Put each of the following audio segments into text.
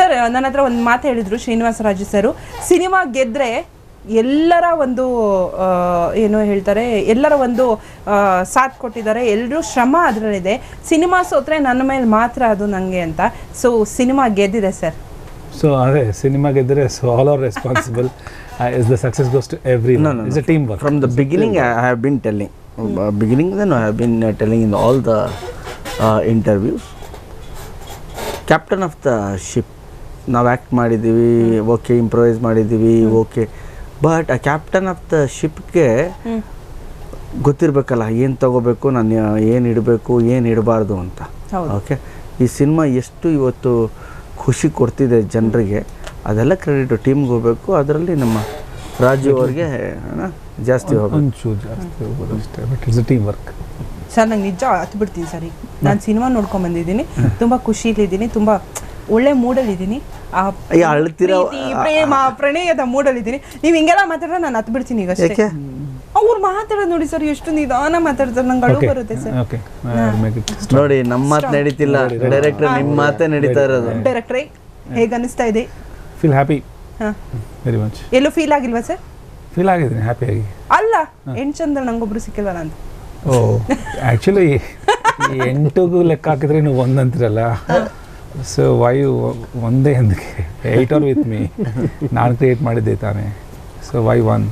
Sir ನನ್ನ ಹತ್ರ ಒಂದು ಮಾತು ಹೇಳಿದ್ರು ಶ್ರೀನಿವಾಸ ರಾಜು ಸರ್. ಸಿನಿಮಾ ಗೆದ್ರೆ ಎಲ್ಲರ ಒಂದು ಏನು ಹೇಳ್ತಾರೆ ಎಲ್ಲರ ಒಂದು ಸಾಥ್ ಕೊಟ್ಟಿದ್ದಾರೆ. ಎಲ್ಲರೂ ಶ್ರಮ ಅದರಲ್ಲಿದೆ. ಸಿನಿಮಾ ಸೋತ್ರೆ ನನ್ನ ಮೇಲೆ ಮಾತ್ರ ಅದು ನನಗೆ ಅಂತ. ಸೊ ಸಿನಿಮಾ ಗೆದ್ದಿದೆ ಸರ್. ಸೊ ಅದೇ ಸಿನಿಮಾ ಗೆದ್ದರೆ so all are responsible is the success goes to every is a team work from the beginning I have been telling beginning then I have been telling in all the interviews. Captain of the ship ನಾವು act ಮಾಡಿದ್ದೀವಿ okay improvise ಮಾಡಿದ್ದೀವಿ okay but ಆ captain of the ಶಿಪ್ಗೆ ಗೊತ್ತಿರಬೇಕಲ್ಲ ಏನು ತಗೋಬೇಕು ನಾನು ಏನು ಇಡಬೇಕು ಏನು ಇಡಬಾರ್ದು ಅಂತ. ಓಕೆ ಈ ಸಿನಿಮಾ ಎಷ್ಟು ಇವತ್ತು ಖುಷಿ ಕೊಡ್ತಿದೆ ಜನರಿಗೆ ಅದೆಲ್ಲ ಕ್ರೆಡಿಟ್ ಟೀಮ್ಗೆ ಹೋಗಬೇಕು ಅದರಲ್ಲಿ ನಮ್ಮ ರಾಜು ಅವ್ರಿಗೆ ಜಾಸ್ತಿ ಟೀಮ್ ವರ್ಕ್ ಸರ್ ನಂಗೆ ನಿಜ ಹತ್ತು ಬಿಡ್ತೀನಿ ಸರ್ ಈಗ ನಾನು ಸಿನಿಮಾ ನೋಡ್ಕೊಂಡ್ ಬಂದಿದ್ದೀನಿ ತುಂಬ ಖುಷಿಲಿದ್ದೀನಿ ತುಂಬ ಒಳ್ಳೆ ಮೂಡಲ್ಲಿದ್ದೀನಿ. ಪ್ರೇಮ ಪ್ರಣಯದ ಮೂಡಲ್ಲಿದ್ದೀನಿ. ನೀವು ಹಿಂಗೆಲ್ಲ ಮಾತಾಡ್ರೆ ನಾನು ಹತ್ತು ಬಿಡ್ತೀನಿ ಈಗ ಅಷ್ಟೇ. ಅವ್ರು ಮಾತಾಡೋದು ನೋಡಿ ಸರ್ ಎಷ್ಟು ನಿಧಾನ ಮಾತಾಡ್ತಾರೆ ನಂಗೆ ಅಳು ಬರುತ್ತೆ ಸರ್. ಓಕೆ ನೋಡಿ ನಮ್ಮ ಮಾತ್ ನಡೀತಿಲ್ಲ. ಡೈರೆಕ್ಟರ್ ನಿಮ್ಮ ಮಾತೇ ನಡೀತಾ ಇರೋದು. ಡೈರೆಕ್ಟ್ರೇ ಹೇಗೆ ಅನಿಸ್ತಾ ಇದೆ? ಫೀಲ್ ಹ್ಯಾಪಿ ಹಾಂ. ವೆರಿ ಮಚ್ ಎಲ್ಲೂ ಫೀಲ್ ಆಗಿಲ್ವಾ ಸರ್? ಫೀಲ್ ಆಗಿದ್ದೀನಿ ಆಗಿ. ಅಲ್ಲ ಎಂಟು ಚಂದ ನಂಗೊಬ್ರು ಸಿಕ್ಕಿಲ್ವಲ್ಲ ಅಂತ. ಓ ಆ್ಯಕ್ಚುಲಿ ಎಂಟುಗೂ ಲೆಕ್ಕ ಹಾಕಿದ್ರೆ ನೀವು ಒಂದು ಅಂತಿರಲ್ಲ? ಸೊ ವಾಯು ಒಂದೇ ಅಂದಕ್ಕೆ ಏಟ್ ಆರ್ ವಿತ್ ಮೀ ನಾನು ಕ್ರಿಯೇಟ್ ಮಾಡಿದ್ದೆ ತಾನೆ. So why one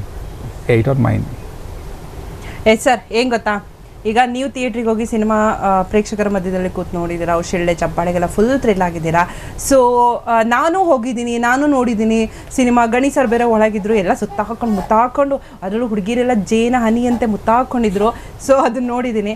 eight are mine yes sir, ಏನು ಗೊತ್ತಾ? ಈಗ ನೀವು ಥಿಯೇಟ್ರಿಗೆ ಹೋಗಿ ಸಿನಿಮಾ ಪ್ರೇಕ್ಷಕರ ಮಧ್ಯದಲ್ಲಿ ಕೂತ್ ನೋಡಿದ್ದೀರಾ ಶಿಳ್ಳೆ ಚಪ್ಪಾಳೆಗೆಲ್ಲ ಫುಲ್ ಥ್ರಿಲ್ ಆಗಿದ್ದೀರಾ? ಸೊ ನಾನು ಹೋಗಿದ್ದೀನಿ, ನಾನು ನೋಡಿದ್ದೀನಿ ಸಿನಿಮಾ ಗಣಿ ಸರ್ ಬೇರೆ ಒಳಗಿದ್ರು, ಎಲ್ಲ ಸುತ್ತ ಹಾಕೊಂಡು ಮುತ್ತಾಕೊಂಡು, ಅದರಲ್ಲೂ ಹುಡುಗಿರೆಲ್ಲ ಜೇನ ಹನಿಯಂತೆ ಮುತ್ತಾಕೊಂಡಿದ್ರು. ಸೊ ಅದನ್ನ ನೋಡಿದ್ದೀನಿ.